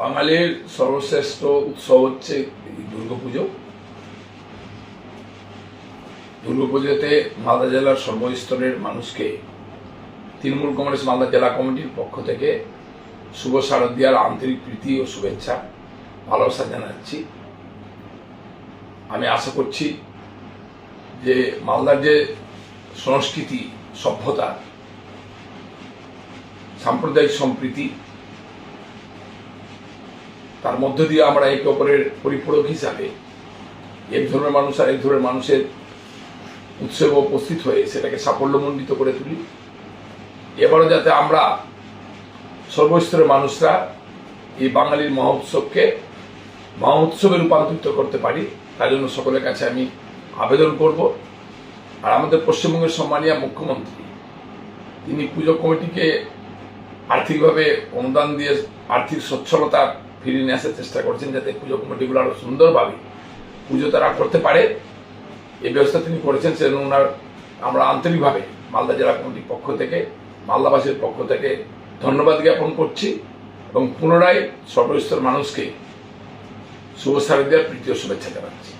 বাঙালির সর্বশ্রেষ্ঠ উৎসব হচ্ছে দুর্গাপুজো। দুর্গাপুজোতে মালদা জেলার সর্বস্তরের মানুষকে, তৃণমূল কংগ্রেস মালদা জেলা কমিটির পক্ষ থেকে শুভ শারদীয়ার আন্তরিক প্রীতি ও শুভেচ্ছা, ভালোবাসা জানাচ্ছি। আমি আশা করছি যে মালদার যে সংস্কৃতি, সভ্যতা, সাম্প্রদায়িক সম্প্রীতি তার মধ্য দিয়ে আমরা একে অপরের পরিপূরক হিসাবে এক ধরনের মানুষ আর এক ধরনের মানুষের উৎসবে উপস্থিত হয়ে সেটাকে সাফল্যমণ্ডিত করে তুলি। এবারও যাতে আমরা সর্বস্তরের মানুষরা এই বাঙালির মহোৎসবকে মহোৎসবে রূপান্তরিত করতে পারি, তার জন্য সকলের কাছে আমি আবেদন করব। আর আমাদের পশ্চিমবঙ্গের সম্মানীয় মুখ্যমন্ত্রী, তিনি পুজো কমিটিকে আর্থিকভাবে অনুদান দিয়ে আর্থিক সচ্ছলতা ফিরিয়ে নিয়ে আসার চেষ্টা করছেন যাতে পুজো কমিটিগুলো আরও সুন্দরভাবে পুজো তারা করতে পারে। এই ব্যবস্থা তিনি করেছেন সেজন্য ওনার আমরা আন্তরিকভাবে মালদা জেলা কমিটির পক্ষ থেকে, মালদাবাসীর পক্ষ থেকে ধন্যবাদ জ্ঞাপন করছি এবং পুনরায় সর্বস্তর মানুষকে শুভ সার্বদের প্রীতি ও শুভেচ্ছা জানাচ্ছি।